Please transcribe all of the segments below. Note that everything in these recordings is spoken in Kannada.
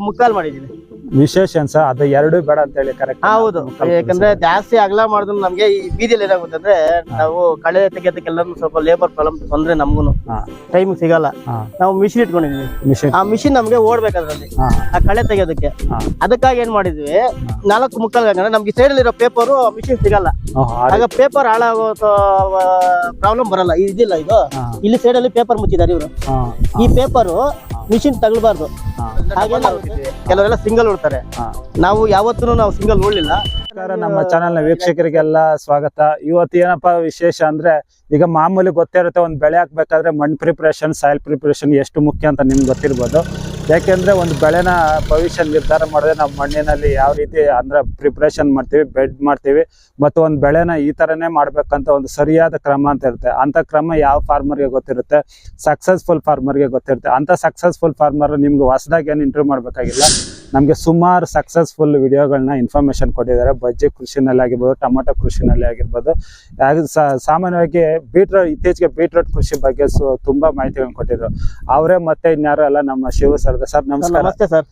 ಮುಕ್ಕಾಲ್ ಮಾಡಿದೀವಿ ವಿಶೇಷ ಅನ್ಸ ಅದು ಎರಡು ಬೇಡ ಅಂತ ಹೇಳಿ ಕರೆಕ್ಟ್ ಹೌದು. ಯಾಕಂದ್ರೆ ಜಾಸ್ತಿ ಅಗಲ ಮಾಡಿದ್ರು ನಮ್ಗೆ ಈ ಬೀದಿಯಲ್ಲಿ ಏನಾಗುತ್ತೆ ಅಂದ್ರೆ ನಾವು ಕಳೆ ತೆಗೆಯೋದಕ್ಕೆಲ್ಲ ಸ್ವಲ್ಪ ಲೇಬರ್ ಪ್ರಾಬ್ಲಮ್ ತೊಂದ್ರೆ ನಮ್ಗು ಟೈಮ್ ಸಿಗಲ್ಲ. ನಾವು ಮಿಷಿನ್ ಇಟ್ಕೊಂಡಿದ್ವಿ ಮಿಷನ್ ಆ ಮಿಷಿನ್ ನಮ್ಗೆ ಓಡ್ಬೇಕಾದ್ರಲ್ಲಿ. ಆ ಕಳೆ ತೆಗೆಯೋದಕ್ಕೆ. ಅದಕ್ಕಾಗಿ ಏನ್ ಮಾಡಿದ್ವಿ? ನಾಲ್ಕು ಮುಕ್ಕಾಲ್ ಹಾಕಂದ್ರೆ ನಮ್ಗೆ ಸೈಡ್ ಇರೋ ಪೇಪರ್ ಮಿಷಿನ್ ಸಿಗಲ್ಲ. ಆಗ ಪೇಪರ್ ಹಾಳಾಗೋ ಪ್ರಾಬ್ಲಮ್ ಬರಲ್ಲ. ಇದಿಲ್ಲ ಇದು. ಇಲ್ಲಿ ಸೈಡ್ ಅಲ್ಲಿ ಪೇಪರ್ ಮುಚ್ಚಿದ್ದಾರೆ ಇವರು. ಈ ಪೇಪರ್ ಮಿಷಿನ್ ತಗಲ್ಬಾರ್ದು ಕೆಲವರೆಲ್ಲ ಸಿಂಗಲ್ ಉಡ್ತಾರೆ ಹಾ. ನಾವು ಯಾವತ್ತೂ ನಾವು ಸಿಂಗಲ್ ನೋಡ್ಲಿಲ್ಲ. ನಮಸ್ಕಾರ, ನಮ್ಮ ಚಾನೆಲ್ನ ವೀಕ್ಷಕರಿಗೆಲ್ಲ ಸ್ವಾಗತ. ಇವತ್ತು ಏನಪ್ಪಾ ವಿಶೇಷ ಅಂದ್ರೆ ಈಗ ಮಾಮೂಲಿ ಗೊತ್ತಿರುತ್ತೆ ಒಂದು ಬೆಳೆ ಹಾಕ್ಬೇಕಾದ್ರೆ ಮಣ್ಣು ಪ್ರಿಪ್ರೇಷನ್ ಸಾಯಿಲ್ ಪ್ರಿಪ್ರೇಷನ್ ಎಷ್ಟು ಮುಖ್ಯ ಅಂತ ನಿಮ್ಗೆ ಗೊತ್ತಿರ್ಬೋದು. ಯಾಕೆಂದ್ರೆ ಒಂದು ಬೆಳೆನ ಭವಿಷ್ಯ ನಿರ್ಧಾರ ಮಾಡಿದ್ರೆ ನಾವು ಮಣ್ಣಿನಲ್ಲಿ ಯಾವ ರೀತಿ ಅಂದ್ರೆ ಪ್ರಿಪ್ರೇಷನ್ ಮಾಡ್ತೀವಿ ಬೆಡ್ ಮಾಡ್ತೀವಿ, ಮತ್ತು ಒಂದು ಬೆಳೆನ ಈ ತರನೇ ಮಾಡ್ಬೇಕಂತ ಒಂದು ಸರಿಯಾದ ಕ್ರಮ ಅಂತ ಇರುತ್ತೆ. ಅಂತ ಕ್ರಮ ಯಾವ ಫಾರ್ಮರ್ಗೆ ಗೊತ್ತಿರುತ್ತೆ? ಸಕ್ಸಸ್ಫುಲ್ ಫಾರ್ಮರ್ಗೆ ಗೊತ್ತಿರುತ್ತೆ. ಅಂತ ಸಕ್ಸಸ್ಫುಲ್ ಫಾರ್ಮರ್ ನಿಮ್ಗೆ ಹೊಸದಾಗಿ ಏನು ಇಂಟರ್ವ್ಯೂ ಮಾಡ್ಬೇಕಾಗಿಲ್ಲ. ನಮಗೆ ಸುಮಾರು ಸಕ್ಸಸ್ಫುಲ್ ವಿಡಿಯೋಗಳನ್ನ ಇನ್ಫಾರ್ಮೇಶನ್ ಕೊಟ್ಟಿದ್ದಾರೆ. ಬಜ್ಜಿ ಕೃಷಿನಲ್ಲಿ ಆಗಿರ್ಬೋದು ಟೊಮೊಟೊ ಕೃಷಿನಲ್ಲಿ ಆಗಿರ್ಬೋದು. ಸಾಮಾನ್ಯವಾಗಿ ಬೀಟ್ರೋಟ್ ಇತ್ತೀಚೆಗೆ ಬೀಟ್ರೋಟ್ ಕೃಷಿ ಬಗ್ಗೆ ಸು ತುಂಬಾ ಮಾಹಿತಿಗಳನ್ನ ಕೊಟ್ಟಿದ್ರು. ಅವರೇ ಮತ್ತೆ ಇನ್ಯಾರು ಅಲ್ಲ ನಮ್ಮ ಶಿವ ಸರ್ ಸರ್ ನಮಸ್ಕಾರ. ನಮಸ್ತೆ ಸರ್.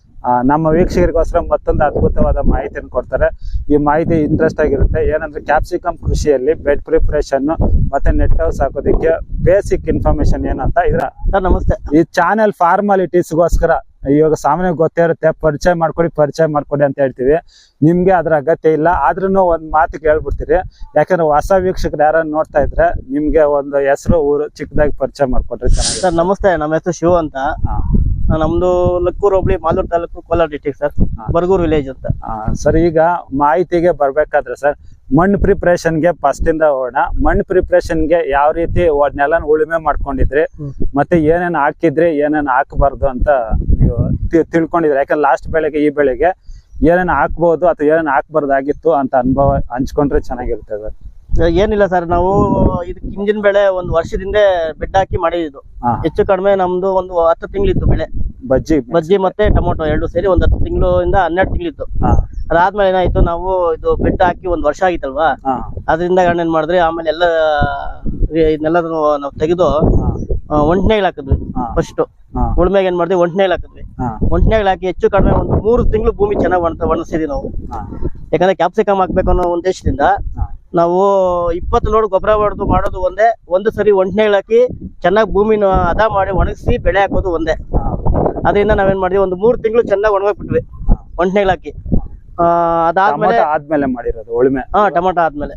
ನಮ್ಮ ವೀಕ್ಷಕರಿಗೋಸ್ಕರ ಮತ್ತೊಂದು ಅದ್ಭುತವಾದ ಮಾಹಿತಿಯನ್ನು ಕೊಡ್ತಾರೆ. ಈ ಮಾಹಿತಿ ಇಂಟ್ರೆಸ್ಟ್ ಆಗಿರುತ್ತೆ. ಏನಂದ್ರೆ ಕ್ಯಾಪ್ಸಿಕಮ್ ಕೃಷಿಯಲ್ಲಿ ಬೆಡ್ ಪ್ರಿಪರೇಷನ್ ಮತ್ತೆ ನೆಟ್ ಹೌಸ್ ಹಾಕೋದಕ್ಕೆ ಬೇಸಿಕ್ ಇನ್ಫಾರ್ಮೇಶನ್ ಏನಂತ ಇದ್ರ. ಸರ್ ನಮಸ್ತೆ. ಈ ಚಾನೆಲ್ ಫಾರ್ಮಾಲಿಟೀಸ್ಗೋಸ್ಕರ ಇವಾಗ ಸಾಮಾನ್ಯ ಗೊತ್ತೇ ಇರುತ್ತೆ ಪರಿಚಯ ಮಾಡ್ಕೊಡಿ ಪರಿಚಯ ಮಾಡ್ಕೊಡಿ ಅಂತ ಹೇಳ್ತೀವಿ. ನಿಮ್ಗೆ ಅದ್ರ ಅಗತ್ಯ ಇಲ್ಲ. ಆದ್ರೂ ಒಂದ್ ಮಾತು ಕೇಳ್ಬಿಡ್ತೀರಿ. ಯಾಕಂದ್ರೆ ಹೊಸ ವೀಕ್ಷಕರು ಯಾರನ್ನ ನೋಡ್ತಾ ಇದ್ರೆ ನಿಮ್ಗೆ ಒಂದು ಹೆಸರು ಊರು ಚಿಕ್ಕದಾಗಿ ಪರಿಚಯ ಮಾಡ್ಕೊಡ್ರಿ ಸರ್ ನಮಸ್ತೆ. ನಮ್ಮ ಹೆಸರು ಶಿವ ಅಂತ. ನಮ್ದು Lakkur hobli Malur taluk Kolar district sir. Bargur village ಅಂತ. ಸರ್ ಈಗ ಮಾಹಿತಿಗೆ ಬರ್ಬೇಕಾದ್ರೆ ಸರ್ ಮಣ್ಣು ಪ್ರಿಪ್ರೇಷನ್ಗೆ ಫಸ್ಟ್ ಇಂದ ಹೋಗೋಣ. ಮಣ್ಣು ಪ್ರಿಪ್ರೇಷನ್ಗೆ ಯಾವ ರೀತಿ ನೆಲನ ಉಳುಮೆ ಮಾಡ್ಕೊಂಡಿದ್ರಿ ಮತ್ತೆ ಏನೇನ್ ಹಾಕಿದ್ರಿ ಏನೇನ್ ಹಾಕಬಾರ್ದು ಅಂತ ನೀವು ತಿ- ಯಾಕಂದ್ರೆ ಲಾಸ್ಟ್ ಬೆಳೆಗೆ ಈ ಬೆಳೆಗೆ ಏನೇನು ಹಾಕ್ಬೋದು ಅಥವಾ ಏನೇನು ಹಾಕ್ಬಾರ್ದಾಗಿತ್ತು ಅಂತ ಅನುಭವ ಹಂಚ್ಕೊಂಡ್ರೆ ಚೆನ್ನಾಗಿರುತ್ತೆ ಸರ್ ಏನಿಲ್ಲ ಸರ್ ನಾವು ಇದಕ್ಕೆ ಹಿಂದಿನ ಬೆಳೆ ಒಂದು ವರ್ಷದಿಂದ ಬೆಡ್ ಹಾಕಿ ಮಾಡಿದ್ದು. ಹೆಚ್ಚು ಕಡಿಮೆ ನಮ್ದು ಒಂದು ಹತ್ತು ತಿಂಗಳಿತ್ತು ಬೆಳೆ. ಬಜ್ಜಿ ಬಜ್ಜಿ. ಮತ್ತೆ ಟೊಮೊಟೊ ಎರಡು ಸೇರಿ ಒಂದು ಹತ್ತು ತಿಂಗಳಿಂದ ಹನ್ನೆರಡು ತಿಂಗಳಿತ್ತು. ಅದಾದ್ಮೇಲೆ ಏನಾಯ್ತು ನಾವು ಇದು ಬೆಡ್ ಹಾಕಿ ಒಂದ್ ವರ್ಷ ಆಗಿತ್ತಲ್ವಾ? ಅದರಿಂದ ಅದರಿಂದ ಏನ್ ಮಾಡಿದ್ರಿ ಆಮೇಲೆ ಎಲ್ಲ ಇದನ್ನೆಲ್ಲ ನಾವು ತೆಗೆದು ಒಂಟ್ನೆಗಳು ಹಾಕಿದ್ವಿ. ಫಸ್ಟ್ ಉಳ್ಮೆಗೆ ಏನ್ ಮಾಡಿದ್ವಿ? ಒಂಟ್ನೆಗಳು ಹಾಕಿದ್ವಿ. ಹಾ. ಹಾಕಿ ಹೆಚ್ಚು ಕಡಿಮೆ ಒಂದು ಮೂರು ತಿಂಗಳು ಭೂಮಿ ಚೆನ್ನಾಗಿ ಒಣ ಒಣಸಿದ್ವಿ ನಾವು. ಯಾಕಂದ್ರೆ ಕ್ಯಾಪ್ಸಿಕಮ್ ಹಾಕ್ಬೇಕು ಅನ್ನೋ ಉದ್ದೇಶದಿಂದ ನಾವು ಇಪ್ಪತ್ತು ಲೋಡ್ ಗೊಬ್ಬರ ಹೊಡೆದು ಮಾಡೋದು ಒಂದೇ ಒಂದು ಸರಿ ಒಂಟ್ನೆಗಳು ಹಾಕಿ ಚೆನ್ನಾಗಿ ಭೂಮಿನ ಅದ ಮಾಡಿ ಒಣಗಿಸಿ ಬೆಳೆ ಹಾಕೋದು ಒಂದೇ. ಅದರಿಂದ ನಾವೇನ್ ಮಾಡಿದ್ವಿ? ಒಂದು ಮೂರು ತಿಂಗಳು ಚೆನ್ನಾಗಿ ಒಣಗೋಗ್ಬಿಟ್ವಿ ಒಂಟ್ನೆಗಳು ಹಾಕಿ. ಆ, ಅದಾದ್ಮೇಲೆ ಆದ್ಮೇಲೆ ಮಾಡಿರೋದು ಉಳುಮೆ. ಹಾ ಟೊಮೊಟೊ ಆದ್ಮೇಲೆ.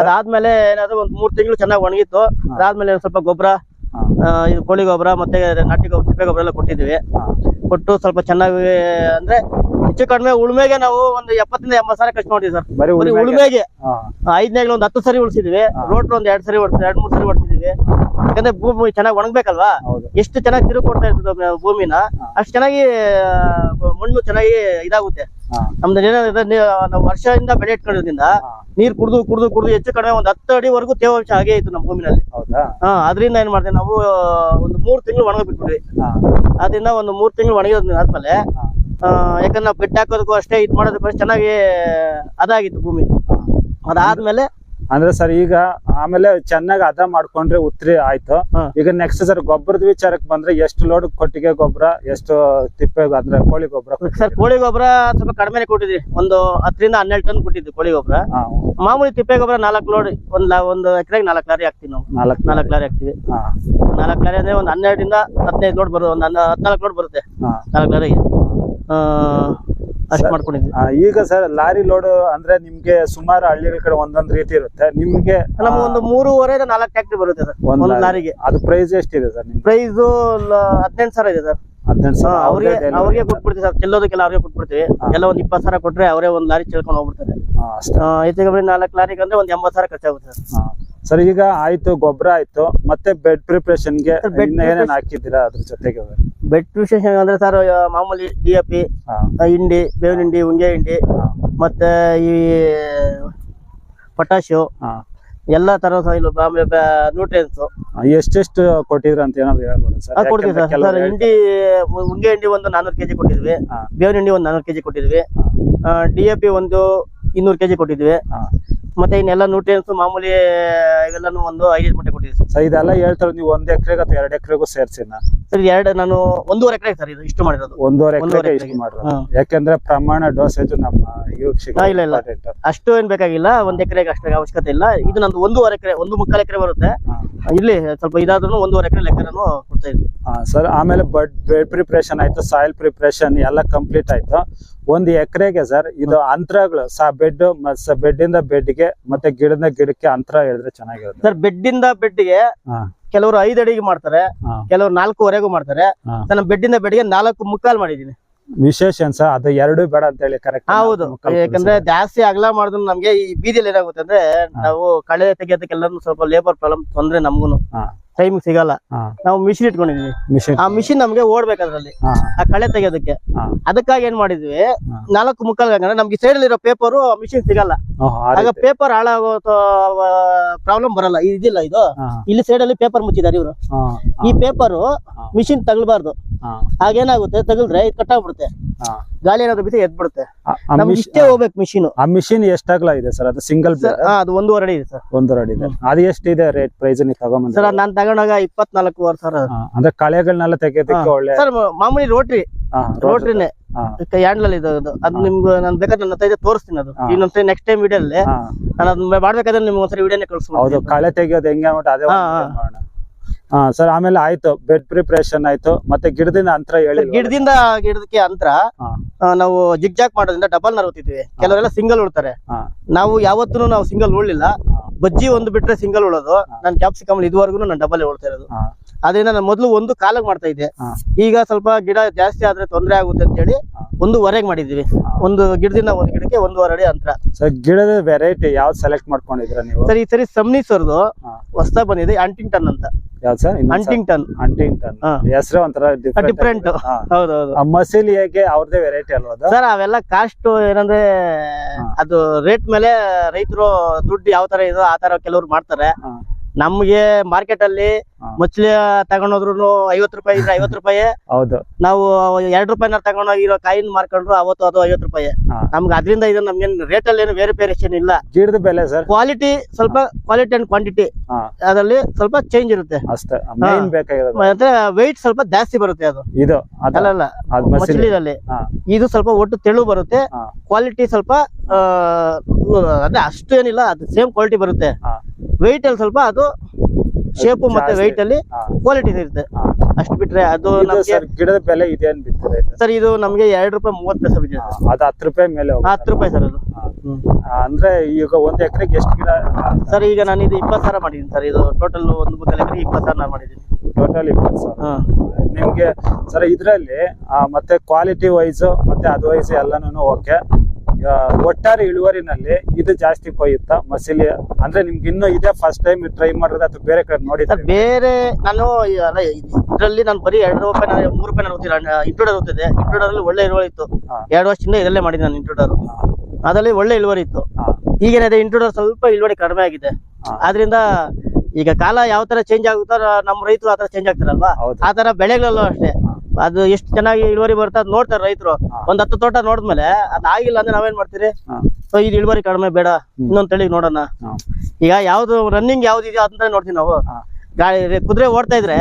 ಅದಾದ್ಮೇಲೆ ಏನಾದ್ರು ಒಂದ್ ಮೂರ್ ತಿಂಗಳು ಚೆನ್ನಾಗಿ ಒಣಗಿತ್ತು. ಅದಾದ್ಮೇಲೆ ಒಂದ್ ಸ್ವಲ್ಪ ಗೊಬ್ಬರ ಕೋಳಿ ಗೊಬ್ಬರ ಮತ್ತೆ ನಾಟಿ ಗೊಬ್ಬರ ತಿಪ್ಪೆ ಗೊಬ್ಬರ ಎಲ್ಲ ಕೊಟ್ಟಿದ್ವಿ ಕೊಟ್ಟು ಸ್ವಲ್ಪ ಚೆನ್ನಾಗಿ ಅಂದ್ರೆ ಹೆಚ್ಚು ಕಡಿಮೆ ಉಳುಮೆಗೆ ನಾವು ಒಂದು ಎಪ್ಪತ್ತಿಂದ ಎಂಬತ್ತು ಸಾವಿರ ಖರ್ಚು ಮಾಡಿದ್ವಿ ಸರ್. ಬರೀ ಉಳುಮೆಗೆ? ಐದನೇಗಳು ಒಂದು ಹತ್ತು ಸರಿ ಉಳಿಸಿದ್ವಿ. ರೋಟ್ರು ಒಂದ್ ಎರಡ್ ಸರಿ ಹೊಡ್ತೀವಿ ಎರಡ್ ಮೂರ್ ಸರಿ ಹೊಡ್ಸಿದ್ವಿ ಯಾಕಂದ್ರೆ ಭೂಮಿ ಚೆನ್ನಾಗಿ ಒಣಗ್ಬೇಕಲ್ವಾ? ಎಷ್ಟು ಚೆನ್ನಾಗಿ ತಿರುಗಿ ಕೊಡ್ತಾ ಇರ್ತದ ಭೂಮಿನ ಅಷ್ಟು ಚೆನ್ನಾಗಿ ಮಣ್ಣು ಚೆನ್ನಾಗಿ ಇದಾಗುತ್ತೆ. ನಮ್ದು ಏನಾದ್ರೆ ನಾವು ವರ್ಷದಿಂದ ಬೆಳೆ ಇಟ್ಕೊಂಡಿರೋದ್ರಿಂದ ನೀರ್ ಕುಡಿದು ಕುಡಿದು ಕುಡ್ದು ಹೆಚ್ಚು ಕಡಿಮೆ ಒಂದ್ ಹತ್ತು ಅಡಿವರೆಗೂ ತೇವಾಂಶ ಹಾಗೆ ಇತ್ತು ನಮ್ಮ ಭೂಮಿನಲ್ಲಿ. ಹೌದಾ? ಹಾ ಅದರಿಂದ ಏನ್ ಮಾಡ್ತೇವೆ ನಾವು ಒಂದು ಮೂರ್ ತಿಂಗಳು ಒಣಗ ಬಿಟ್ಬಿಟ್ವಿ. ಹಾ. ಅದರಿಂದ ಒಂದು ಮೂರ್ ತಿಂಗಳು ಒಣಗಿರೋದ್ ಆದ್ಮೇಲೆ ಯಾಕಂದ್ರೆ ನಾವು ಬೆಟ್ಟ ಹಾಕೋದಕ್ಕೂ ಅಷ್ಟೇ ಇದು ಮಾಡೋದಕ್ಕೂ ಅಷ್ಟೇ ಚೆನ್ನಾಗಿ ಅದಾಗಿತ್ತು ಭೂಮಿ. ಅದಾದ್ಮೇಲೆ ಅಂದ್ರೆ ಸರ್ ಈಗ ಆಮೇಲೆ ಚೆನ್ನಾಗಿ ಅದ ಮಾಡ್ಕೊಂಡ್ರೆ ಉತ್ರಿ ಆಯ್ತು. ಈಗ ನೆಕ್ಸ್ಟ್ ಸರ್ ಗೊಬ್ಬರದ ವಿಚಾರಕ್ಕೆ ಬಂದ್ರೆ ಎಷ್ಟು ಲೋಡ್ ಕೊಟ್ಟಿಗೆ ಗೊಬ್ಬರ ಎಷ್ಟು ತಿಪ್ಪೆ ಅಂದ್ರೆ ಕೋಳಿ ಗೊಬ್ಬರ ಸರ್ ಕೋಳಿ ಗೊಬ್ಬರ ಸ್ವಲ್ಪ ಕಡಿಮೆ ಕೊಟ್ಟಿದ್ವಿ. ಒಂದು ಹತ್ತರಿಂದ ಹನ್ನೆರಡು ಟನ್ ಕೊಟ್ಟಿದ್ವಿ ಕೋಳಿ ಗೊಬ್ಬರ. ಮಾಮೂಲಿ ತಿಪ್ಪೆ ಗೊಬ್ಬರ ನಾಲ್ಕು ಲೋಡ್ ಒಂದ್ ಒಂದು ಎಕರೆಗೆ ನಾಲ್ಕು ಲಾರಿ ಹಾಕ್ತಿವಿ ನಾವು. ನಾಲ್ಕು ನಾಲ್ಕು ಲಾರಿ ಹಾಕ್ತಿವಿ. ನಾಲ್ಕು ಲಾರಿ ಅಂದ್ರೆ ಒಂದು ಹನ್ನೆರಡರಿಂದ ಹದಿನೈದು ಲೋಡ್ ಬರುತ್ತೆ ಒಂದು ಹದಿನಾಲ್ಕು ಲೋಡ್ ಬರುತ್ತೆ. ನಾಲ್ಕು ಲಾರಿಗೆ. ಅಷ್ಟು ಮಾಡ್ಕೊಂಡಿದ್ವಿ. ಈಗ ಸರ್ ಲಾರಿ ಲೋಡ್ ಅಂದ್ರೆ ನಿಮ್ಗೆ ಸುಮಾರು ಹಳ್ಳಿಗಳ ಕಡೆ ಒಂದೊಂದ್ ರೀತಿ ಇರುತ್ತೆ. ನಿಮ್ಗೆ ನಮ್ಗೆ ಒಂದು ಮೂರುವರೆ ನಾಲ್ಕು ಟ್ಯಾಕ್ಟ್ರಿ ಬರುತ್ತೆ ಸರ್ ಒಂದ್ ಲಾರಿಗೆ. ಅದು ಪ್ರೈಸ್ ಎಷ್ಟಿದೆ ಸರ್ ಪ್ರೈಸ್ ಹದಿನೆಂಟು ಸಾವಿರ ಇದೆ ಸರ್. ಹದಿನೆಂಟು ಸಾವಿರ ಅವ್ರಿಗೆ. ಅವ್ರಿಗೆ ಕೊಟ್ಬಿಡ್ತೀವಿ ಸರ್ ಚೆಲ್ಲೋದಕ್ಕೆಲ್ಲ ಅವ್ರಿಗೆ ಕೊಟ್ಬಿಡ್ತೀವಿ. ಎಲ್ಲ ಒಂದ್ ಇಪ್ಪತ್ತು ಸಾವಿರ ಕೊಟ್ರೆ ಅವರೇ ಒಂದ್ ಲಾರಿ ಚೆಲ್ಕೊಂಡು ಹೋಗ್ಬಿಡ್ತಾರೆ. ನಾಲ್ಕು ಲಾರಿಗೆ ಅಂದ್ರೆ ಒಂದ್ ಎಂಬತ್ತು ಸಾವಿರ ಖರ್ಚಾಗುತ್ತೆ ಸರ್. ಸರ್ ಈಗ ಆಯ್ತು ಗೊಬ್ಬರ ಆಯ್ತು ಮತ್ತೆ ಬೆಡ್ ಪ್ರಿಪ್ರೇಷನ್ಗೆ ಏನೇನ್ ಹಾಕಿದ್ದೀರಾ ಅದ್ರ ಜೊತೆಗೆ? ಬೆಡ್ ಪ್ರಿಪ್ರೇಷನ್ ಅಂದ್ರೆ ಸರ್ ಮಾಮೂಲಿ ಡಿ ಎ ಪಿ ಹಿಂಡಿ ಬೇವಿನ ಹಿಂಡಿ ಉಂಗೆ ಹಿಂಡಿ ಮತ್ತೆ ಈ ಪೊಟ್ಯಾಶು ಎಲ್ಲಾ ತರ ಆಮೇಲೆ ನ್ಯೂಟ್ರಿಯನ್ಸ್ ಎಷ್ಟೆಷ್ಟು ಕೊಟ್ಟಿದ್ರ ಅಂತ ಏನಾದ್ರು ಹೇಳ್ಬೋದು ಸರ್ ಕೊಡ್ತೀವಿ ಸರ್ ಸರ್ ಹಿಂಡಿ ಉಂಗೆ ಹಿಂಡಿ ಒಂದು ನಾನೂರು ಕೆಜಿ ಕೊಟ್ಟಿದ್ವಿ. ಬೇವಿನ ಹಿಂಡಿ ಒಂದು ನಾನೂರು ಕೆಜಿ ಕೊಟ್ಟಿದ್ವಿ. ಡಿ ಎ ಪಿ ಒಂದು ಇನ್ನೂರು ಕೆಜಿ ಕೊಟ್ಟಿದ್ವಿ. ಮತ್ತೆ ಇನ್ನೆಲ್ಲ ನ್ಯೂಟ್ರಿಯನ್ಸ್ ಮಾಮೂಲಿ ಇವೆಲ್ಲಾನು ಒಂದು ಐದು ಮೂಟೆ ಕೊಟ್ಟಿದ್ದೀವಿ ಸರ್. ಸರ್ ಇದೆಲ್ಲ ಹೇಳ್ತಾರೆ ನೀವು ಒಂದ್ ಎಕರೆಗೆ ಅಥವಾ ಎರಡು ಎಕರೆಗೂ ಸೇರ್ಸಿನ ಸರ್ ಎರಡು ನಾನು ಒಂದೂವರೆ ಎಕರೆ ಸರ್ ಇದು ಇಷ್ಟು ಮಾಡಿರೋದು. ಒಂದೂವರೆ ಒಂದೂವರೆ ಎಕರೆಗೆ ಇಷ್ಟು ಎಕರೆಗೆ. ಮಾಡಿರೋದು. ಹಾ. ಯಾಕೆಂದ್ರೆ ಪ್ರಮಾಣ ಡೋಸೇಜ್ ನಮ್ಮ ವೀಕ್ಷಕ ಹಾ, ಇಲ್ಲ, ಇಲ್ಲ. ಅಷ್ಟು ಏನ್ ಬೇಕಾಗಿಲ್ಲ ಒಂದ್ ಎಕರೆಗೆ ಅಷ್ಟು ಅವಶ್ಯಕತೆ ಇಲ್ಲ. ಇದು ನಂದು ಒಂದೂವರೆ ಎಕರೆ ಒಂದು ಮುಕ್ಕಾಲು ಎಕರೆ ಬರುತ್ತೆ. ಇಲ್ಲಿ ಸ್ವಲ್ಪ ಇದಾದ್ರೂ ಒಂದೂವರೆ ಎಕರೆ ಲೆಕ್ಕನೂ ಕೊಡ್ತಾ ಇದ್ವಿ. ಸರ್ ಆಮೇಲೆ ಬಡ್ ಬೆಡ್ ಪ್ರಿಪ್ರೇಷನ್ ಆಯ್ತು ಸಾಯಿಲ್ ಪ್ರಿಪ್ರೇಷನ್ ಎಲ್ಲ ಕಂಪ್ಲೀಟ್ ಆಯ್ತು. ಒಂದು ಎಕರೆಗೆ ಸರ್ ಇದು ಅಂತರಗಳು. ಸಾ ಬೆಡ್ ಬೆಡ್ ಇಂದ ಬೆಡ್ಗೆ ಮತ್ತೆ ಗಿಡದ ಗಿಡಕ್ಕೆ ಅಂತರ ಹೇಳಿದ್ರೆ ಚೆನ್ನಾಗಿರುತ್ತೆ. ಸರ್ ಬೆಡ್ ಇಂದ ಬೆಡ್ಗೆ ಗೆ ಕೆಲವರು ಐದು ಅಡಿಗೆ ಮಾಡ್ತಾರೆ. ಕೆಲವರು ನಾಲ್ಕೂವರೆಗೂ ಮಾಡ್ತಾರೆ. ನನ್ನ ನಾನು ಬೆಡ್ ಇಂದ ಬೆಡ್ಗೆ ನಾಲ್ಕು ಮುಕ್ಕಾಲ್ ಮಾಡಿದೀನಿ ವಿಶೇಷ ಏನ್ ಸರ್ ಅದು ಎರಡು ಬೇಡ ಅಂತ ಹೇಳಿ ಕರೆಕ್ಟ್ ಹೌದು. ಯಾಕಂದ್ರೆ ಜಾಸ್ತಿ ಅಗಲ ಮಾಡಿದ್ರು ನಮ್ಗೆ ಈ ಬೀದಿಯಲ್ಲಿ ಏನಾಗುತ್ತೆ ಅಂದ್ರೆ ನಾವು ಕಳೆ ತೆಗೆಯೋದಕ್ಕೆಲ್ಲರೂ ಸ್ವಲ್ಪ ಲೇಬರ್ ಪ್ರಾಬ್ಲಮ್ ತೊಂದ್ರೆ ನಮ್ಗೂನು. ಹಾ. ಟೈಮ್ ಸಿಗಲ್ಲ. ನಾವು ಮಿಷಿನ್ ಇಟ್ಕೊಂಡಿದ್ವಿ. ಆ ಮಿಷಿನ್ ನಮ್ಗೆ ಓಡ್ಬೇಕದ್ರಲ್ಲಿ. ಆ ಕಳೆ ತೆಗೆಯೋದಕ್ಕೆ. ಅದಕ್ಕಾಗಿ ಏನ್ ಮಾಡಿದ್ವಿ? ನಾಲ್ಕು ಮುಕ್ಕಾಲ್ ಅಂದ್ರೆ ನಮ್ಗೆ ಸೈಡ್ ಇರೋ ಪೇಪರ್ ಮಿಷಿನ್ ಸಿಗಲ್ಲ. ಆಗ ಪೇಪರ್ ಹಾಳಾಗೋ ಪ್ರಾಬ್ಲಮ್ ಬರಲ್ಲ. ಇದಿಲ್ಲ ಇದು. ಇಲ್ಲಿ ಸೈಡ್ ಅಲ್ಲಿ ಪೇಪರ್ ಮುಚ್ಚಿದ್ದಾರೆ ಇವರು. ಈ ಪೇಪರ್ ಮಿಷಿನ್ ತಗಲ್ಬಾರ್ದು ಆಗೇನಾಗುತ್ತೆ ತಗಲ್ದ್ರೆ ಇದು ಕಟ್ಟಾಗ್ಬಿಡುತ್ತೆ. ಗಾಳಿ ಏನಾದ್ರು ಬಿಸಿ ಎದ್ಬಿಡುತ್ತೆ. ನಮ್ಗೆ ಇಷ್ಟೇ ಹೋಗ್ಬೇಕು ಮಿಷಿನ್. ಆ ಮಿಷಿನ್ ಎಷ್ಟಾಗ್ಲ ಇದೆ ಸರ್? ಅದು ಸಿಂಗಲ್ ಅದು ಒಂದೂವರೆ ಅಡಿ ಇದೆ ಸರ್. ಒಂದೂವರೆ ಅಡಿ ಇದೆ. ಅದು ಎಷ್ಟಿದೆ ರೇಟ್ ಪ್ರೈಸ್ ನೀವು ತಗೊಂಬಂದ್ರೆ? ಸರ್ ನಾನ್ ತಗೊಂಡಾಗ ಇಪ್ಪತ್ನಾಲ್ಕೂವರೆ ಸರ್ ಅಂದ್ರೆ ಕಳೆಗಳನ್ನೆಲ್ಲ ತೆಗೆಯೋದಕ್ಕೆ ಒಳ್ಳೆ ಸರ್ ಮಾಮೂಲಿ ರೋಟ್ರಿ. ರೋಟ್ರಿನೇ. ಕೈ ಹ್ಯಾಂಡ್ಲಲ್ಲಿ ಇದು ಅದು ಅದು ನಿಮ್ಗೆ ನಾನು ಬೇಕಾದ್ರೆ ನನ್ನ ಹತ್ರ ತೋರಿಸ್ತೀನಿ ಅದು. ಇನ್ನೊಂದ್ಸರಿ ನೆಕ್ಸ್ಟ್ ಟೈಮ್ ವಿಡಿಯೋಲ್ಲಿ ಅಲ್ಲಿ ನಾನು ಅದನ್ನ ಮಾಡ್ಬೇಕಾದ್ರೆ ನಿಮ್ಗೆ ಒಂದ್ಸರಿ ವಿಡಿಯೋನೇ ಹೌದು ಕಳ್ಸ್ಬೋದು ಕಳೆ ತೆಗಿಯೋದು ಹೆಂಗೆ ಅದೇ ಹಾ, ಸರ್ ಆಮೇಲೆ ಆಯ್ತು ಬೆಡ್ ಪ್ರಿಪ್ರೇಷನ್ ಆಯ್ತು ಮತ್ತೆ ಗಿಡದಿಂದ ಅಂತರ ಹೇಳಿ ಗಿಡದಿಂದ ಗಿಡದಕ್ಕೆ ಅಂತರ ನಾವು ಜಿಗ್ ಜಾಕ್ ಮಾಡೋದ್ರಿಂದ ಡಬಲ್ ನರ್ ಓದ್ತಿದ್ವಿ ಕೆಲವರೆಲ್ಲ ಸಿಂಗಲ್ ಉಳ್ತಾರೆ. ನಾವು ಯಾವತ್ತೂ ನಾವು ಸಿಂಗಲ್ ಉಳ್ಳಿಲ್ಲ. ಬಜ್ಜಿ ಒಂದು ಬಿಟ್ರೆ ಸಿಂಗಲ್ ಉಳೋದು. ನಾನು ಕ್ಯಾಪ್ಸಿಕಮ್ ಇದುವರೆಗೂ ನಾನು ಡಬಲ್ ಉಳ್ತಾ ಇರೋದು. ಅದರಿಂದ ನಾನು ಮೊದಲು ಒಂದು ಕಾಲಕ್ಕೆ ಮಾಡ್ತಾ ಇದ್ದೆ. ಈಗ ಸ್ವಲ್ಪ ಗಿಡ ಜಾಸ್ತಿ ಆದ್ರೆ ತೊಂದರೆ ಆಗುತ್ತೆ ಅಂತ ಹೇಳಿ ಒಂದು ಒಂದೂವರೆಗೆ ಮಾಡಿದ್ವಿ ಒಂದು ಗಿಡದಿಂದ ಒಂದು ಗಿಡಕ್ಕೆ ಒಂದೂವರೆ ಅಡಿ ಅಂತರ. ಸರ್ ಗಿಡದ ವೆರೈಟಿ ಯಾವ್ದು ಸೆಲೆಕ್ಟ್ ಮಾಡ್ಕೊಂಡಿದ್ರ ನೀವು? ಸರ್ ಈ ಸರಿ ಸಮ್ನಿ ಸರ್ದು ಹೊಸದಾಗಿ ಬಂದಿದೆ ಅಂಟಿಂಗ್ಟನ್ ಅಂತ. ಯಾವ್ದು ಸರ್? ಅಂಟಿಂಗ್ಟನ್ ಅಂಟಿಂಗ್ಟನ್. ಹೆಸರೇ ಒಂಥರ ಡಿಫ್ರೆಂಟ್ ಹೌದೌದು. ಆ ಮಸೀಲಿಗೆ ಅವ್ರದೇ ವೆರೈಟಿ ಅಲ್ವಾ ಸರ್ ಅವೆಲ್ಲ ಕಾಸ್ಟ್ ಏನಂದ್ರೆ ಅದು ರೇಟ್ ಮೇಲೆ ರೈತರು ದುಡ್ಡು ಯಾವ ತರ ಇದೋ ಆ ತರ ಕೆಲವ್ರು ಮಾಡ್ತಾರೆ. ನಮ್ಗೆ ಮಾರ್ಕೆಟ್ ಅಲ್ಲಿ. ಮಚ್ಲಿ ತಗೊಂಡೋದ್ರು ಐವತ್ ರೂಪಾಯಿ ಇದ್ರೆ ಐವತ್ ರೂಪಾಯಿ. ಹೌದು. ನಾವು ಎರಡ್ ರೂಪಾಯಿನ ತಗೊಂಡೋಗಿರೋ ಕಾಯಿನ್ ಮಾರ್ಕೊಂಡ್ರು ಅವತ್ತು ಅದು ಐವತ್ ರೂಪಾಯಿ. ನಮ್ಗೆ ಅದರಿಂದ ಇದು ನಮ್ಗೆ ರೇಟ್ ಅಲ್ಲಿ ಏನು ವೇರಿಯೇಷನ್ ಇಲ್ಲ. ಜೀಡದ ಬೆಲೆ ಸರ್? ಕ್ವಾಲಿಟಿ ಸ್ವಲ್ಪ ಕ್ವಾಲಿಟಿ ಅಂಡ್ ಕ್ವಾಂಟಿಟಿ ಅದ್ರಲ್ಲಿ ಸ್ವಲ್ಪ ಚೇಂಜ್ ಇರುತ್ತೆ. ಅಷ್ಟೇ. ಮತ್ತೆ ವೆಯ್ಟ್ ಸ್ವಲ್ಪ ಜಾಸ್ತಿ ಬರುತ್ತೆ ಅದು. ಇದು ಅದಲ್ಲ ಮಚ್ಲಿನಲ್ಲಿ ಇದು ಸ್ವಲ್ಪ ಒಟ್ಟು ತೆಳು ಬರುತ್ತೆ. ಕ್ವಾಲಿಟಿ ಸ್ವಲ್ಪ ಅಂದ್ರೆ ಅದೇ ಅಷ್ಟು ಏನಿಲ್ಲ ಅದು ಸೇಮ್ ಕ್ವಾಲಿಟಿ ಬರುತ್ತೆ. ವೈಟ್ ವೆಯ್ಟ್ ಅಲ್ಲಿ ಸ್ವಲ್ಪ ಅದು ಶೇಪು ಮತ್ತೆ ವೈಟ್ ಅಲ್ಲಿ. ಕ್ವಾಲಿಟಿ ಇರುತ್ತೆ. ಅಷ್ಟು ಬಿಟ್ರೆ ಅದು ಗಿಡದ ಬೆಲೆ ಇದೆ ಸರ್ ಇದು ನಮ್ಗೆ ಎರಡು ರೂಪಾಯಿ ಮೂವತ್ತು ಪೈಸೆ ಬಿದ್ದಿದೆ. ಅದು ಹತ್ತು ರೂಪಾಯಿ ಮೇಲೆ. ಹತ್ತು ರೂಪಾಯಿ ಸರ್ ಅದು. ಅಂದ್ರೆ ಈಗ ಒಂದ್ ಎಕರೆಗೆ ಎಷ್ಟು ಗಿಡ? ಸರ್ ಈಗ ನಾನು ಇದು ಇಪ್ಪತ್ತು ಸಾವಿರ ಮಾಡಿದ್ದೀನಿ ಸರ್. ಇದು ಟೋಟಲ್ ಒಂದು ಮೂರು ಎಕರೆ ಇಪ್ಪತ್ತು ಸಾವಿರ ಮಾಡಿದ್ದೀನಿ. ಟೋಟಲ್ ಇಪ್ಪತ್ತು ಸಾವಿರ. ನಿಮ್ಗೆ ಸರ್ ಇದ್ರಲ್ಲಿ ಮತ್ತೆ ಕ್ವಾಲಿಟಿ ವೈಸ್ ಮತ್ತೆ ಅದು ವೈಸ್ ಎಲ್ಲಾನು ಓಕೆ ಒಟ್ಟಾರೆ ಇಳುವರಿನಲ್ಲಿ ಇದು ಜಾಸ್ತಿ ಕೊಯ್ಯುತ್ತಾ ಮಸೀಲಿ ಅಂದ್ರೆ ನಿಮ್ಗೆ ಇನ್ನೂ ಇದೆ ಫಸ್ಟ್ ಟೈಮ್ ಟ್ರೈ ಮಾಡಿದ್ರೆ ಅಥವಾ ಬೇರೆ ಕಡೆ ನೋಡಿ ಬೇರೆ ನಾನು ಅಲ್ಲ ಇದರಲ್ಲಿ ನಾನು ಬರೀ ಎರಡು ರೂಪಾಯಿ ನಾನು ಮೂರು ರೂಪಾಯಿ ನಾನು ಇಂಟ್ರೂಡರ್ ಇಂಟ್ರೂಡರ್ ಅಲ್ಲಿ ಒಳ್ಳೆ ಇಳುವರಿ ಇತ್ತು. ಎರಡು ವರ್ಷದಿಂದ ಇದರಲ್ಲೇ ಮಾಡಿದ್ದೆ ನಾನು ಇಂಟ್ರೂಡರ್ ಅದರಲ್ಲಿ ಒಳ್ಳೆ ಇಳುವರಿ ಇತ್ತು. ಈಗೇನಿದೆ ಇಂಟ್ರೂಡರ್ ಸ್ವಲ್ಪ ಇಳುವರಿ ಕಡಿಮೆ ಆಗಿದೆ. ಆದ್ರಿಂದ ಈಗ ಕಾಲ ಯಾವ ತರ ಚೇಂಜ್ ಆಗುತ್ತೋ ನಮ್ಮ ರೈತರು ಆ ತರ ಚೇಂಜ್ ಆಗ್ತಾರಲ್ವಾ? ಆ ತರ ಬೆಳೆಗಳಲ್ಲೂ ಅಷ್ಟೇ. ಅದು ಎಷ್ಟು ಚೆನ್ನಾಗಿ ಇಳುವರಿ ಬರುತ್ತೆ ಅದ್ ನೋಡ್ತಾರೆ ರೈತರು. ಒಂದ್ ಹತ್ತು ತೋಟ ನೋಡಿದ್ಮೇಲೆ ಅದ್ ಆಗಿಲ್ಲ ಅಂದ್ರೆ ನಾವೇನ್ ಮಾಡ್ತೀರಿ. ಸೊ ಇದು ಇಳುವರಿ ಕಡಿಮೆ ಬೇಡ. ಇನ್ನೊಂದ್ ತಳಿ ನೋಡೋಣ. ಈಗ ಯಾವ್ದು ರನ್ನಿಂಗ್ ಯಾವ್ದು ಇದೆಯೋ ಅಂತ ನೋಡ್ತೀವಿ ನಾವು. ಗಾಡಿ ಕುದುರೆ ಓಡ್ತಾ ಇದ್ರೆ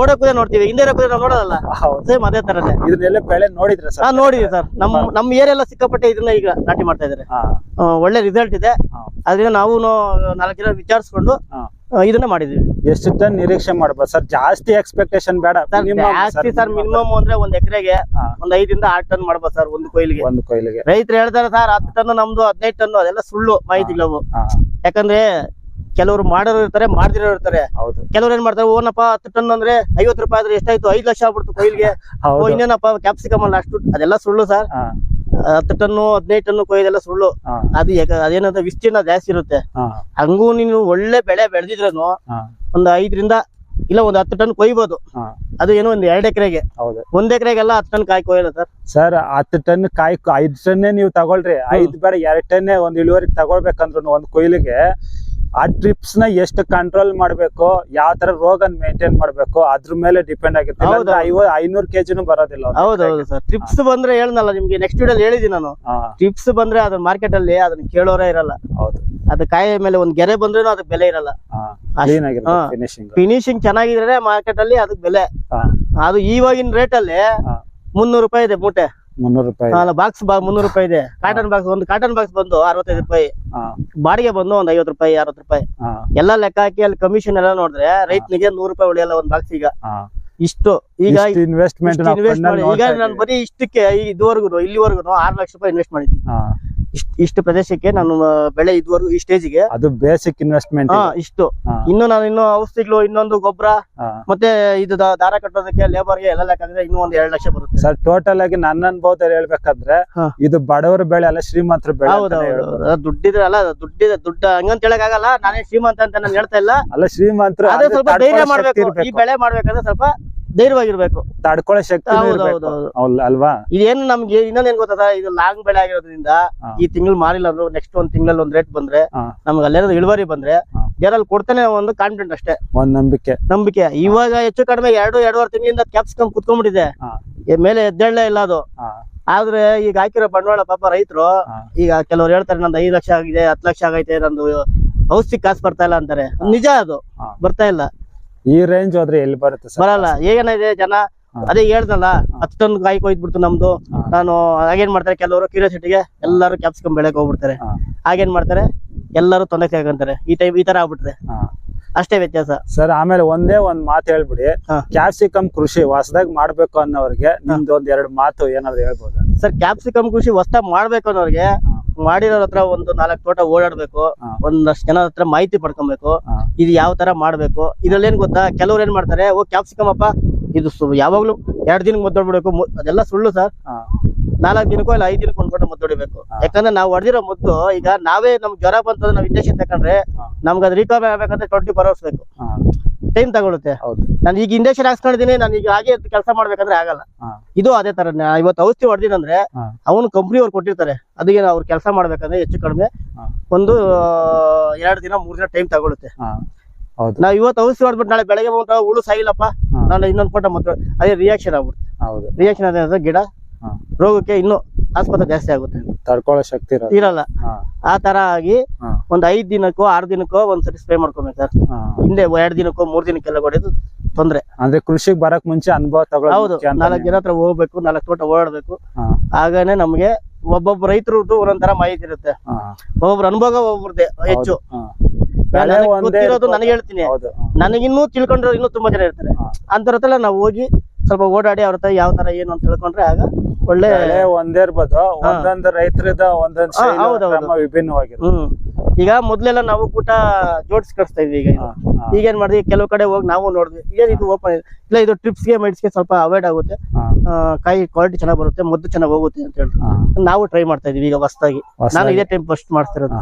ಓಡೋ ಕುದುರೆ ನೋಡ್ತೀವಿ. ಹಿಂದೆ ಇರೋ ಕುದುರೆ ನಾವು ನೋಡೋದಲ್ಲ. ಸೇಮ್ ಅದೇ ತರನೇ. ಇದನ್ನೆಲ್ಲ ಬೆಳೆ ನೋಡಿದ್ರೆ ಹಾ ಸರ್ ನೋಡಿದ್ವಿ ಸರ್. ನಮ್ ನಮ್ ಏರಿಯಾ ಎಲ್ಲ ಸಿಕ್ಕಾಪಟ್ಟೆ ಇದನ್ನ ಈಗ ನಾಟಿ ಮಾಡ್ತಾ ಇದಾರೆ. ಒಳ್ಳೆ ರಿಸಲ್ಟ್ ಇದೆ. ಅದರಿಂದ ನಾವು ನಾಲ್ಕು ಜನ ವಿಚಾರಿಸ್ಕೊಂಡು ಇದನ್ನ ಮಾಡಿದ್ವಿ. ಎಷ್ಟು ಟನ್ ನಿರೀಕ್ಷೆ ಮಾಡ್ಬೋದು? ಸರ್ ಜಾಸ್ತಿ ಎಕ್ಸ್ಪೆಕ್ಟೇಷನ್ ಬೇಡ. ಜಾಸ್ತಿ ಸರ್ ಮಿನಿಮಮ್ ಅಂದ್ರೆ ಒಂದ್ ಎಕರೆಗೆ. ಒಂದ್ ಐದರಿಂದ ಆರ್ ಟನ್ ಮಾಡ್ಬೋದು ಸರ್ ಒಂದು ಕೊಯ್ಲಿಗೆ. ಒಂದು ಕೊಯ್ಲಿಗೆ. ರೈತರು ಹೇಳ್ತಾರೆ ಸರ್ ಹತ್ತು ಟನ್ ನಮ್ದು ಹದಿನೈದು ಟನ್ ಅದೆಲ್ಲ ಸುಳ್ಳು ಮಾಹಿತಿಗಳು ಯಾಕಂದ್ರೆ ಕೆಲವರು ಮಾಡೋರು ಇರ್ತಾರೆ ಮಾಡ್ದಿರೋ ಇರ್ತಾರೆ. ಹೌದು. ಕೆಲವ್ರು ಏನ್ ಮಾಡ್ತಾರೆ ಓನಪ್ಪ ಹತ್ತು ಟನ್ ಅಂದ್ರೆ ಐವತ್ತು ರೂಪಾಯಿ ಆದ್ರೆ ಎಷ್ಟಾಯ್ತು? ಐದು ಲಕ್ಷ ಆಗ್ಬಿಡ್ತು ಕೊಯ್ಲಿಗೆ. ಇನ್ನೇನಪ್ಪ ಕ್ಯಾಪ್ಸಿಕಮ್ ಅಲ್ಲ ಅಷ್ಟು ಅದೆಲ್ಲ ಸುಳ್ಳು ಸರ್. ಹತ್ತು ಟನ್ನು ಹದಿನೈದು ಟನ್ನು ಕೊಯ್ದೆಲ್ಲ ಸುಳ್ಳು. ಅದು ಅದೇನಂದ್ರೆ ವಿಸ್ತೀರ್ಣ ಜಾಸ್ತಿ ಇರುತ್ತೆ. ಹಂಗೂ ನೀನು ಒಳ್ಳೆ ಬೆಳೆ ಬೆಳೆದಿದ್ರೂ ಒಂದ್ ಐದರಿಂದ ಇಲ್ಲ ಒಂದ್ ಹತ್ತು ಟನ್ ಕೊಯ್ಬೋದು. ಅದು ಏನೋ ಒಂದ್ ಎರಡು ಎಕರೆಗೆ. ಹೌದು. ಒಂದ್ ಎಕರೆಗೆಲ್ಲ ಹತ್ತು ಟನ್ ಕಾಯಿ ಕೊಯ್ಯಲ್ಲ ಸರ್? ಸರ್ ಹತ್ತು ಟನ್ ಕಾಯಿ ಐದು ಟನ್ನೇ ನೀವು ತಗೊಳ್ರಿ. ಐದು ಬೇಡ ಎರಡ್ ಟನ್ನೇ ಒಂದ್ ಇಳುವರಿ ತಗೊಳ್ಬೇಕಂದ್ರು ಒಂದ್ ಕೊಯ್ಲಿಗೆ ಆ ಟ್ರಿಪ್ಸ್ನ ಎಷ್ಟು ಕಂಟ್ರೋಲ್ ಮಾಡ್ಬೇಕು ಯಾವ ತರ ರೋಗ ಮೇಂಟೈನ್ ಮಾಡ್ಬೇಕು ಅದ್ರ ಮೇಲೆ ಡಿಪೆಂಡ್ ಆಗುತ್ತೆ ಐನೂರು ಕೆಜಿನೂ ಬರೋದಿಲ್ಲ ಹೌದೌದು ಸರ್. ಟ್ರಿಪ್ಸ್ ಬಂದ್ರೆ ಹೇಳನಲ್ಲ ನಿಮ್ಗೆ ನೆಕ್ಸ್ಟ್ ವಿಡಿಯೋ ಹೇಳಿದೀನಿ ನಾನು. ಟ್ರಿಪ್ಸ್ ಬಂದ್ರೆ ಅದನ್ನ ಮಾರ್ಕೆಟ್ ಅಲ್ಲಿ ಅದನ್ನ ಕೇಳೋರೇ ಇರಲ್ಲ. ಹೌದು. ಅದು ಕಾಯ ಮೇಲೆ ಒಂದ್ ಗೆರೆ ಬಂದ್ರೂ ಅದಕ್ಕೆ ಬೆಲೆ ಇರಲ್ಲ. ಫಿನಿಶಿಂಗ್ ಫಿನಿಶಿಂಗ್ ಚೆನ್ನಾಗಿದ್ರೆ ಮಾರ್ಕೆಟ್ ಅಲ್ಲಿ ಅದಕ್ಕೆ ಬೆಲೆ. ಅದು ಇವಾಗಿನ ರೇಟ್ ಅಲ್ಲಿ. ಮುನ್ನೂರು ರೂಪಾಯಿ ಇದೆ ಮೂಟೆ. ಮುನ್ನೂರು ರೂಪಾಯಿ. ಬಾಕ್ಸ್ ಮುನ್ನೂರು ರೂಪಾಯಿ ಇದೆ. ಕಾಟನ್ ಬಾಕ್ಸ್ ಒಂದು ಕಾಟನ್ ಬಾಕ್ಸ್ ಬಂದು ಅರವತ್ತೈದು ರೂಪಾಯಿ. ಬಾಡಿಗೆ ಬಂದು ಒಂದ್ ಐವತ್ತು ರೂಪಾಯಿ ಅರವತ್ತು ರೂಪಾಯಿ. ಎಲ್ಲಾ ಲೆಕ್ಕ ಹಾಕಿ ಅಲ್ಲಿ ಕಮಿಷನ್ ಎಲ್ಲ ನೋಡಿದ್ರೆ ರೈತನಿಗೆ ನೂರು ರೂಪಾಯಿ ಉಳಿಯಲ್ಲ ಒಂದ್ ಬಾಕ್ಸ್ ಈಗ. ಇಷ್ಟು. ಈಗ ಇನ್ವೆಸ್ಟ್ಮೆಂಟ್ ಈಗ ನಾನು ಬರೀ ಇಷ್ಟಕ್ಕೆ ಇದುವರೆಗೂ ಇಲ್ಲಿವರೆಗೂ ಆರು ಲಕ್ಷ ರೂಪಾಯಿ ಇನ್ವೆಸ್ಟ್ ಮಾಡಿದ್ದೀನಿ. ಇಷ್ಟು ಇಷ್ಟು ಪ್ರದೇಶಕ್ಕೆ ನಾನು ಬೆಳೆ ಇದುವರೆಗೂ ಈ ಸ್ಟೇಜ್ಗೆ ಅದು ಬೇಸಿಕ್ ಇನ್ವೆಸ್ಟ್ಮೆಂಟ್ ಹಾ ಇಷ್ಟು. ಇನ್ನು ನಾನು ಇನ್ನು ಔಷಧಿಗಳು ಇನ್ನೊಂದು ಗೊಬ್ಬರ ಮತ್ತೆ ಇದು ದಾ- ದಾರ ಕಟ್ಟೋದಕ್ಕೆ ಲೇಬರ್ಗೆ ಎಲ್ಲ ಲೆಕ್ಕಂದ್ರೆ ಇನ್ನೂ ಒಂದ್ ಎರಡ್ ಲಕ್ಷ ಬರುತ್ತೆ. ಸರ್ ಟೋಟಲ್ ಆಗಿ ನನ್ನ ಅನುಭವದಲ್ಲಿ ಹೇಳ್ಬೇಕಂದ್ರೆ ಹಾ. ಇದು ಬಡವರ ಬೆಳೆ ಅಲ್ಲ ಶ್ರೀಮಂತರ ಬೆಳೆ ಹೌದು ಅಂತಾನೆ ಹೌದು ಹೇಳ್ಬೋದು. ದುಡ್ಡಿದ್ರೆ ಅಲ್ಲ ದುಡ್ಡಿದೆ ದುಡ್ಡ ಹಂಗಂತ ಹೇಳಕ್ಕಾಗಲ್ಲ. ನಾನೇ ಶ್ರೀಮಂತ ಅಂತ ನಾನು ಹೇಳ್ತಾ ಇಲ್ಲ. ಅಲ್ಲ ಶ್ರೀಮಂತರು ಅದೇ ಸ್ವಲ್ಪ ಧೈರ್ಯ ಮಾಡ್ಬೇಕು. ಈ ಬೆಳೆ ಮಾಡ್ಬೇಕಂದ್ರೆ ಸ್ವಲ್ಪ ಧೈರ್ಯವಾಗಿರ್ಬೇಕು ತಡ್ಕೊಳ್ಳೋ ಶಕ್ತಿ ಹೌದು, ಹೌದು, ಹೌದು. ಅಲ್ವಾ ಇದೇನು ನಮ್ಗೆ ಇನ್ನೊಂದ್ ಏನ್ ಗೊತ್ತದ ಇದು ಲಾಂಗ್ ಬೆಳೆ ಆಗಿರೋದ್ರಿಂದ ಹಾ. ಈ ತಿಂಗಳು ಮಾರಿಲ್ಲ ಅಂದ್ರು ನೆಕ್ಸ್ಟ್ ಒಂದ್ ತಿಂಗಳಲ್ಲಿ ಒಂದ್ ರೇಟ್ ಬಂದ್ರೆ ಹಾ. ನಮ್ಗೆ ಅಲ್ಲೇನಾದ್ರು ಇಳುವರಿ ಬಂದ್ರೆ ಹಾ. ಬೇರಲ್ಲಿ ಕೊಡ್ತಾನೆ ಒಂದು ಕಾನ್ಫಿಡೆಂಟ್ ಅಷ್ಟೇ ಒಂದ್ ನಂಬಿಕೆ ನಂಬಿಕೆ ಇವಾಗ ಹೆಚ್ಚು ಕಡಿಮೆ ಎರಡು ಎರಡೂವರೆ ತಿಂಗಳಿಂದ ಕ್ಯಾಪ್ಸಿಕಮ್ ಕುತ್ಕೊಂಡ್ಬಿಟ್ಟಿದೆ ಹಾ. ಈ ಮೇಲೆ ಎದ್ದೇಳಲೇ ಇಲ್ಲ ಅದು ಹಾ. ಆದ್ರೆ ಈಗ ಹಾಕಿರೋ ಬಂಡವಾಳ ಪಾಪ ರೈತರು ಹಾ. ಈಗ ಕೆಲವ್ರು ಹೇಳ್ತಾರೆ ನಂದು ಐದು ಲಕ್ಷ ಆಗಿದೆ ಹತ್ತು ಲಕ್ಷ ಆಗೈತೆ ನಂದು ಔಷಧಿ ಕಾಸು ಬರ್ತಾ ಇಲ್ಲ ಅಂತಾರೆ ನಿಜ ಅದು ಹಾ. ಬರ್ತಾ ಇಲ್ಲ ಈ ರೇಂಜ್ ಹೋದ್ರೆ ಎಲ್ಲಿ ಬರುತ್ತೆ ಸರ್? ಬರಲ್ಲ. ಏನಿದೆ ಜನ ಅದೇ ಹೇಳ್ದಲ್ಲ ಹತ್ತು ಟನ್ ಕಾಯಿ ಕೊಯ್ದ್ಬಿಡ್ತು ನಮ್ದು. ನಾನು ಹಾಗೇನ್ ಮಾಡ್ತಾರೆ ಕೆಲವರು ಕ್ಯೂರಿಯಾಸಿಟಿಗೆ ಎಲ್ಲರೂ ಕ್ಯಾಪ್ಸಿಕಮ್ ಬೆಳೆಗೆ ಹೋಗ್ಬಿಡ್ತಾರೆ. ಹಾಗೇನ್ ಮಾಡ್ತಾರೆ ಎಲ್ಲರೂ ತೊಂದರೆ ತಗೊಂತಾರೆ ಈ ಟೈಪ್ ಈ ತರ ಆಗ್ಬಿಟ್ರೆ. ಅಷ್ಟೇ ವ್ಯತ್ಯಾಸ. ಸರ್ ಆಮೇಲೆ ಒಂದೇ ಒಂದ್ ಮಾತು ಹೇಳ್ಬಿಡಿ. ಕ್ಯಾಪ್ಸಿಕಮ್ ಕೃಷಿ ಹೊಸದಾಗಿ ಮಾಡ್ಬೇಕು ಅನ್ನೋರಿಗೆ ನಿಮ್ದು ಒಂದ್ ಎರಡು ಮಾತು ಏನಾದ್ರು ಹೇಳ್ಬೋದಾ? ಸರ್ ಕ್ಯಾಪ್ಸಿಕಮ್ ಕೃಷಿ ಹೊಸದಾಗ ಮಾಡ್ಬೇಕು ಅನ್ನೋರಿಗೆ. ಮಾಡಿರೋರ್ ಹತ್ರ ಒಂದು ನಾಲ್ಕು ತೋಟ ಓಡಾಡ್ಬೇಕು. ಒಂದಷ್ಟು ಜನ ಹತ್ರ ಮಾಹಿತಿ ಪಡ್ಕೊಬೇಕು. ಇದು ಯಾವ ತರ ಮಾಡ್ಬೇಕು ಇದ್ರಲ್ಲಿ ಏನ್ ಗೊತ್ತಾ ಕೆಲವ್ರು ಏನ್ ಮಾಡ್ತಾರೆ ಓ ಕ್ಯಾಪ್ಸಿಕಮ್ ಅಪ್ಪ ಇದು ಯಾವಾಗ್ಲೂ ಎರಡ್ ದಿನಕ್ಕೆ ಮದ್ದೊಡ್ಬಿಡ್ಬೇಕು ಅದೆಲ್ಲ ಸುಳ್ಳು ಸರ್. ನಾಲ್ಕು ದಿನಕ್ಕೋ ಇಲ್ಲ ಐದು ದಿನಕ್ಕೆ ಫೋಟೋ ಮುದ್ದೊಡಿಬೇಕು ಹೊಡಿಬೇಕು ಯಾಕಂದ್ರೆ ನಾವು ಹೊಡೆದಿರೋ ಮದ್ದು ಈಗ ನಾವೇ ನಮ್ಗೆ ಜ್ವರ ಬಂತಂದ್ರೆ ನಾವು ಇಂಜೆಕ್ಷನ್ ತಕೊಂಡ್ರೆ. ನಮ್ಗೆ ಅದು ರಿಕವರಿ ಆಗ್ಬೇಕಂದ್ರೆ ಟ್ವೆಂಟಿ ಫೋರ್ ಅವರ್ಸ್ ಬೇಕು. ಟೈಮ್ ತಗೊಳುತ್ತೆ. ಹೌದು. ನಾನು ಈಗ ಇಂಡಸ್ಟ್ರಿ ಹಾಕ್ಸ್ಕೊಂಡಿದ್ದೀನಿ ನಾನು ಈಗ ಹಾಗೆ ಕೆಲಸ ಮಾಡ್ಬೇಕಂದ್ರೆ ಆಗಲ್ಲ. ಇದು ಅದೇ ತರ ಇವತ್ತು ಔಷಧಿ ಹೊಡೆದಿನಂದ್ರೆ ಅಂದ್ರೆ ಅವನು ಕಂಪ್ನಿ ಅವ್ರು ಕೊಟ್ಟಿರ್ತಾರೆ. ಅದಕ್ಕೆ ಅವ್ರು ಕೆಲಸ ಮಾಡ್ಬೇಕಂದ್ರೆ ಹೆಚ್ಚು ಕಡಿಮೆ ಒಂದು ಎರಡು ದಿನ ಮೂರ್ ದಿನ ಟೈಮ್ ತಗೊಳುತ್ತೆ. ನಾವ್ ಇವತ್ತು ಔಷಧಿ ಹೊಡ್ಬಿಟ್ಟು ನಾಳೆ ಬೆಳಗ್ಗೆ ಬಂದ್ರೆ ಹುಳು ಸಾಯಿಲ್ಲಪ್ಪ. ನಾನು ಇನ್ನೊಂದು ಪಟ್ಟ ಮತ್ತೆ ಅದೇ ರಿಯಾಕ್ಷನ್ ಆಗ್ಬಿಡುತ್ತೆ. ಹೌದು. ರಿಯಾಕ್ಷನ್ ಅದೇ ಗಿಡ ರೋಗಕ್ಕೆ ಇನ್ನೂ ಆಸ್ಪತ್ರೆ ಜಾಸ್ತಿ ಆಗುತ್ತೆ. ತಡ್ಕೊಳ್ಳೋ ಶಕ್ತಿ ಇರಲ್ಲ. ಆ ತರ ಆಗಿ. ಒಂದ್ ಐದ್ ದಿನಕ್ಕೋ ಆರ್ ದಿನಕ್ಕೋ ಒಂದ್ಸರಿ ಸ್ಪ್ರೇ ಮಾಡ್ಕೊಬೇಕು ಸರ್. ಹಿಂದೆ ಎರಡ್ ದಿನಕ್ಕೋ ಮೂರ್ ದಿನಕ್ಕೆಲ್ಲ ಹೊಡೆದು ತೊಂದ್ರೆ. ಅಂದ್ರೆ ಕೃಷಿಗೆ ಬರಕ್ ಮುಂಚೆ ಅನುಭವ ತಗೊಳ್ಳೋದು ಹೌದು. ನಾಲ್ಕು ದಿನ ಜನ ಹತ್ರ ಹೋಗ್ಬೇಕು ನಾಲ್ಕು ತೋಟ ಓಡಾಡ್ಬೇಕು. ಆಗನೇ ನಮ್ಗೆ ಒಬ್ಬೊಬ್ಬ ರೈತರದ್ದು ಒಂದೊಂದರ ಮಾಹಿತಿ ಇರುತ್ತೆ. ಒಬ್ಬೊಬ್ರು ಅನುಭವ ಒಬ್ಬರದೇ ಹೆಚ್ಚು. ಗೊತ್ತಿರೋದು ನನಗೆ ಹೇಳ್ತೀನಿ. ನನಗಿನ್ನೂ ತಿಳ್ಕೊಂಡಿರೋ ಇನ್ನೂ ತುಂಬಾ ಜನ ಇರ್ತಾರೆ. ಅಂತರತ್ತೆಲ್ಲ ನಾವು ಹೋಗಿ ಸ್ವಲ್ಪ ಓಡಾಡಿ ಅವ್ರ ಯಾವ ತರ ಏನು ಅಂತ ತಿಳ್ಕೊಂಡ್ರೆ ಆಗ ಒಳ್ಳೆ ಒಂದೇ ಇರ್ಬೋದು. ಒಂದೊಂದು ರೈತರದ ಒಂದೊಂದು ಹಾ, ಶೈಲಿ, ಹೌದು, ಹೌದು. ಕ್ರಮ ವಿಭಿನ್ನವಾಗಿರುತ್ತೆ. ಹ್ಮ್. ಈಗ ಮೊದ್ಲೆಲ್ಲ ನಾವು ಕೂಟ ಜೋಡಿಸಿ ಕಳಿಸ್ತಾ ಇದ್ವಿ ಈಗ ಈಗ ಏನ್ ಮಾಡಿದ್ವಿ? ಕೆಲವು ಕಡೆ ಹೋಗಿ ನಾವು ನೋಡಿದ್ವಿ. ಏನ್ ಇದು ಓಪನ್ ಇಲ್ಲ ಇದು ಟ್ರಿಪ್ಸ್ಗೆ ಗೆ ಸ್ವಲ್ಪ ಅವಾಯ್ಡ್ ಆಗುತ್ತೆ. ಕಾಯಿ ಕ್ವಾಲಿಟಿ ಚೆನ್ನಾಗಿ ಬರುತ್ತೆ ಮದ್ದು ಚೆನ್ನಾಗಿ ಹೋಗುತ್ತೆ ಅಂತ ಹೇಳಿ ನಾವು ಟ್ರೈ ಮಾಡ್ತಾ ಇದೀವಿ ಈಗ ಹೊಸದಾಗಿ. ನಾನು ಇದೇ ಟೈಮ್ ಫಸ್ಟ್ ಮಾಡ್ತಿರೋದು.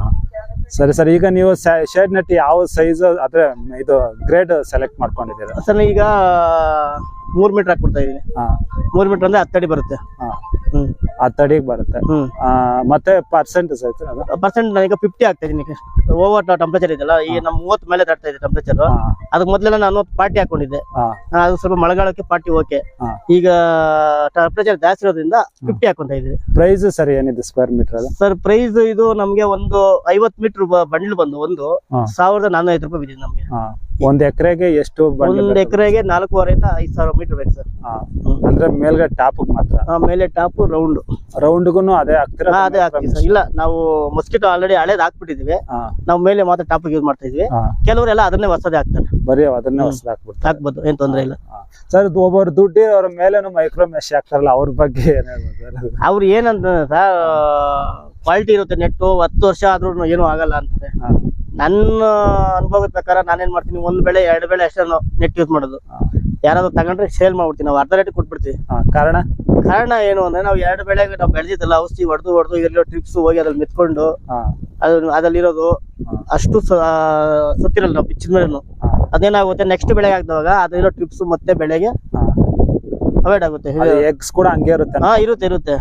ಸರಿ ಸರ್. ಈಗ ನೀವು ಶೇಡ್ ನಟ್ಟಿ ಯಾವ ಸೈಜ್ ಅದ್ರ ಇದು ಗ್ರೇಡ್ ಸೆಲೆಕ್ಟ್ ಮಾಡ್ಕೊಂಡಿದ್ದೀರಾ? ಸರ್ ಈಗ ಮೂರ್ ಮೀಟರ್ ಹಾಕ್ಬಿಡ್ತಾ ಇದೀನಿ. ಹಾ. ಮೂರ್ ಮೀಟರ್ ಅಂದ್ರೆ ಹತ್ತಡಿ ಬರುತ್ತೆ. ಹಾ. ಹ್ಮ್. ಆ ತಡಿಗೆ ಬರುತ್ತೆ. ಹ್ಮ್. ಆ, ಮತ್ತೆ ಪರ್ಸೆಂಟ್ ಅದು? ಪರ್ಸೆಂಟ್ ನಾನೀಗ ಫಿಫ್ಟಿ ಆಗ್ತಾ ಇದೀನಿ ಓವರ್ ಟೆಂಪರೇಚರ್ ಇದೆಯಲ್ಲ ಈಗ ನಮ್ ಮೂವತ್ ಮೇಲೆ ತಡ್ತಾ ಇದೆ ಟೆಂಪರೇಚರ್ ಹಾ, ಅದಕ್ಕೆ ಮೊದ್ಲೆಲ್ಲ ನಾನು ಪಾರ್ಟಿ ಹಾಕೊಂಡಿದ್ದೆ. ಹಾ, ಆ, ಅದು ಸ್ವಲ್ಪ ಮಳೆಗಾಲಕ್ಕೆ ಪಾರ್ಟಿ ಓಕೆ ಹಾ. ಈಗ ಟೆಂಪರೇಚರ್ ಜಾಸ್ತಿ ಇರೋದ್ರಿಂದ ಫಿಫ್ಟಿ ಹಾಕೊಂತ ಇದೀವಿ ಪ್ರೈಸ್ ಸರ್ ಏನಿದೆ ಸ್ಕ್ವೇರ್ ಮೀಟರ್ ಅದು ಸರ್ ಪ್ರೈಸ್ ಇದು ನಮ್ಗೆ ಒಂದು ಐವತ್ ಮೀಟರ್ ಬಂಡ್ಲ್ ಬಂದು ಒಂದು ಹಾ. ಸಾವಿರದ ನಾನ್ನೂರ ಐದು ರೂಪಾಯಿ ಬಿದ್ದಿದೆ ನಮ್ಗೆ. ಹಾ. ಒಂದ್ ಎಕರೆಗೆ ಎಷ್ಟು ಒಂದ್? ಎಕರೆಗೆ ನಾಲ್ಕೂವರೆಯಿಂದ ಐದ್ ಸಾವಿರ ಮೀಟರ್ ಬೇಕು ಸರ್. ಅಂದ್ರೆ ಮೇಲ್ಗಡೆ ಟಾಪ್ ಮಾತ್ರ? ಮೇಲೆ ಟಾಪ್ ರೌಂಡ್ ರೌಂಡ್ಗೂ ಅದೇ ಹಾಕ್ತಿರಾ? ಅದೇ ಹಾಕ್ತೀವಿ ಸರ್. ಇಲ್ಲ ನಾವು ಮೊಸ್ಕಿಟೋ ಆಲ್ರೆಡಿ ಹಳೇದ್ ಹಾಕ್ಬಿಟ್ಟಿದೀವಿ. ಹಾ, ನಾವು ಮೇಲೆ ಮಾತ್ರ ಟಾಪ್ ಯೂಸ್ ಮಾಡ್ತಾ ಇದೀವಿ ಹಾ. ಕೆಲವರೆಲ್ಲ ಅದನ್ನೇ ಹೊಸದೇ ಹಾಕ್ತಾರೆ. ಬರೀ ಅದನ್ನೇ ಹೊಸದ್ ಹಾಕ್ಬಿಡ್ತಾರೆ. ಹಾಕ್ಬೋದು ಏನ್ ತೊಂದ್ರೆ ಇಲ್ಲ. ಸರ್ ಒಬ್ಬರು ದುಡ್ಡಿ ಅವ್ರ ಮೇಲೇನು ಮೈಕ್ರೋ ಮೆಶ್ ಹಾಕ್ತಾರಲ್ಲ ಅವ್ರ ಬಗ್ಗೆ ಏನ್ ಹೇಳ್ಬೋದು ಸರ್? ಅವ್ರು ಏನಂತ ಸರ್ ಕ್ವಾಲಿಟಿ ಇರುತ್ತೆ ನೆಟ್ಟು ಹತ್ತು ವರ್ಷ ಆದ್ರೂ ಏನು ಆಗಲ್ಲ ಅಂತಾರೆ. ಹಾ, ನನ್ನ ಅನುಭವದ ಪ್ರಕಾರ ನಾನೇನ್ ಮಾಡ್ತೀನಿ ಒಂದ್ ಬೆಳೆ ಎರಡು ಬೆಳೆ ಅಷ್ಟೇ ನೆಟ್ ಯೂಸ್ ಮಾಡೋದು. ಯಾರಾದ್ರೂ ತಗೊಂಡ್ರೆ ಸೇಲ್ ಮಾಡ್ಬಿಡ್ತೀನಿ ನಾವು ಅರ್ಧ ರೇಟ್ ಕೊಟ್ಬಿಡ್ತೀವಿ. ಕಾರಣ? ಕಾರಣ ಏನು ಅಂದ್ರೆ ನಾವು ಎರಡು ಬೆಳೆಗೆ ನಾವು ಬೆಳೆದಿದ್ದಲ್ಲ ಔಷಧಿ ಹೊಡೆದು ಹೊಡೆದು ಎಲ್ಲೋ ಟ್ರಿಪ್ಸ್ ಹೋಗಿ ಅದ್ರಲ್ಲಿ ಮೆತ್ಕೊಂಡು ಹಾ, ಅದು ಅದ್ರಲ್ಲಿರೋದು ಅಷ್ಟು ಸುತ್ತಿರಲ್ಲ ನಾವು ಮೇಲೆ. ಅದೇನಾಗುತ್ತೆ ನೆಕ್ಸ್ಟ್ ಬೆಳೆಗೆ ಹಾಕಿದಾಗ ಅದಿರೋ ಟ್ರಿಪ್ಸ್ ಮತ್ತೆ ಬೆಳೆಗೆ. ಅವಾಯ್ಡ್ ಆಗುತ್ತೆ. ಎಗ್ಸ್ ಕೂಡ ಹಂಗೆ ಇರುತ್ತೆ ಹಾ ಇರುತ್ತೆ ಇರುತ್ತೆ.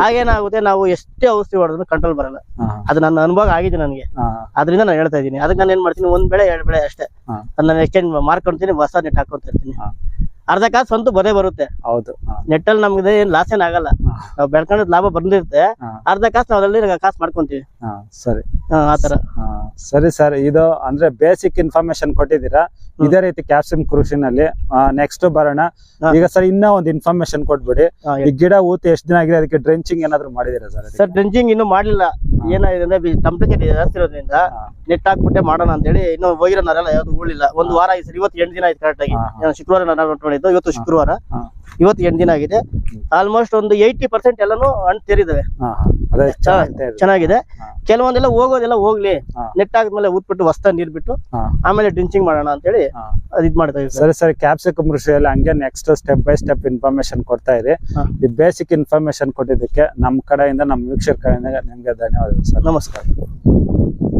ಹಾಗೇನಾಗುತ್ತೆ ನಾವು ಎಷ್ಟೇ ಔಷಧಿ ಹೊಡೆದ್ರು ಕಂಟ್ರೋಲ್ ಬರಲ್ಲ. ಅದು ನನ್ನ ಅನುಭವ ಆಗಿದೆ ನನಗೆ. ಅದರಿಂದ ನಾನು ಹೇಳ್ತಾ ಇದ್ದೀನಿ. ಅದಕ್ಕೆ ನಾನು ಏನ್ ಮಾಡ್ತೀನಿ ಒಂದ್ ಬೆಳೆ ಎರಡ್ ಬೆಳೆ ಅಷ್ಟೇ. ಅದನ್ನ ನಾನು ಎಕ್ಸ್ಚೇಂಜ್ ಮಾರ್ಕೊಂತೀನಿ ಹೊಸ ನೆಟ್ ಹಾಕೊಂತ ಇರ್ತೀನಿ ಹಾ. ಅರ್ಧ ಕಾಸು ಸ್ವಂತ ಬರೇ ಬರುತ್ತೆ. ಹೌದು. ನೆಟ್ಟಲ್ಲಿ ನಮ್ಗೆ ಏನ್ ಲಾಸ್ ಏನ್ ಆಗಲ್ಲ. ನಾವು ಬೆಳ್ಕೊಂಡ್ ಲಾಭ ಬಂದಿರುತ್ತೆ. ಅರ್ಧ ಕಾಸು ನಾವು ಅದರಲ್ಲಿ ಕಾಸು ಮಾಡ್ಕೊಂತೀವಿ. ಸರಿ. ಆತರ ಸರಿ ಸರ್. ಇದು ಅಂದ್ರೆ ಬೇಸಿಕ್ ಇನ್ಫಾರ್ಮೇಶನ್ ಕೊಟ್ಟಿದ್ದೀರಾ? ಇದೇ ರೀತಿ ಕ್ಯಾಪ್ಸಿಮ್ ಕೃಷಿನಲ್ಲಿ ನೆಕ್ಸ್ಟ್ ಬರೋಣ. ಈಗ ಸರ್ ಇನ್ನ ಒಂದು ಇನ್ಫಾರ್ಮೇಶನ್ ಕೊಟ್ಬಿಡಿ. ಈ ಗಿಡ ಊತಿ ಎಷ್ಟು ದಿನ ಆಗಿದೆ? ಅದಕ್ಕೆ ಡ್ರೆಂಚಿಂಗ್ ಏನಾದ್ರು ಮಾಡಿದೀರಾ ಸರ್ ಸರ್ ಡ್ರೆಂಚಿಂಗ್ ಇನ್ನು ಮಾಡ್ಲಿಲ್ಲ. ಏನಾಗಿದೆ ಅಂದ್ರೆ ಟೆಂಪರೇಚರ್ ಜಾಸ್ತಿ ಇರೋದ್ರಿಂದ ನೆಟ್ ಹಾಕ್ಬಿಟ್ಟೆ ಮಾಡೋಣ ಅಂತ ಹೇಳಿ ಇನ್ನು ಹೋಗಿರೋ ನರೆಲ್ಲ ಯಾವ್ದು ಉಳಿಲ್ಲ. ಒಂದು ವಾರ ಆಯ್ತು ಸರ್ ಇವತ್ತು ಎಂಟು ದಿನ ಆಯ್ತು ಕರೆಕ್ಟ್ ಆಗಿ. ಶುಕ್ರವಾರ ನಾನು ನೋಡ್ಕೊಂಡಿದ್ದು ಇವತ್ತು ಶುಕ್ರವಾರ. ಇವತ್ತು ಎಂಟು ದಿನ ಆಗಿದೆ. ಆಲ್ಮೋಸ್ಟ್ ಒಂದು ಏಯ್ಟಿ ಪರ್ಸೆಂಟ್ ಎಲ್ಲಾನು ಹಣ್ ತೆರಿದವೆ ಚೆನ್ನಾಗಿದೆ. ಇದು. ಕೆಲವೊಂದೆಲ್ಲ ಹೋಗೋದೆಲ್ಲ ಹೋಗ್ಲಿ. ನೆಟ್ ಆದ್ಮೇಲೆ ಊದ್ಬಿಟ್ಟು ಹೊಸ್ತ ನೀರ್ ಬಿಟ್ಟು ಆಮೇಲೆ ಡ್ರಿಂಚಿಂಗ್ ಮಾಡೋಣ ಅಂತ ಹೇಳಿ. ಅದ್ ಇದ್ ಮಾಡ್ತಾ ಇದ್ದೀವಿ ಸರ್. ಸರಿ ಕ್ಯಾಪ್ಸಿಕಮ್ ಕೃಷಿಯಲ್ಲಿ ಹಂಗೆ next step by step information ಕೊಡ್ತಾ ಇರಿ. ಹಾ. ಈ ಬೇಸಿಕ್ ಇನ್ಫಾರ್ಮೇಶನ್ ಕೊಟ್ಟಿದ್ದಕ್ಕೆ ನಮ್ಮ ಕಡೆಯಿಂದ ನಮ್ಮ ವೀಕ್ಷಕರ ಕಡೆಯಿಂದ ನಿಮ್ಗೆ ಧನ್ಯವಾದಗಳು ಸರ್. ನಮಸ್ಕಾರ.